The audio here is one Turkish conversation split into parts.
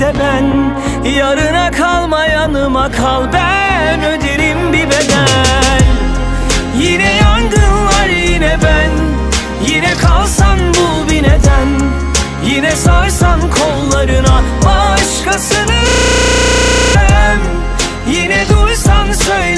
de ben. Yarına kalma yanıma kal. Ben öderim bir bedel. Yine yangınlar yine ben. Yine kalsan bul bir neden. Yine sarsan kollarına Başkasını. Yine duysan söylemeden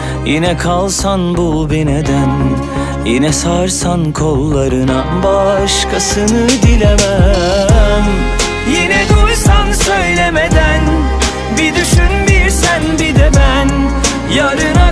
Yine kalsan bul bir neden? Yine sarsan kollarına Başkasını dilemem. Yine duysan söylemeden Bir düşün bir sen bir de ben. Yarına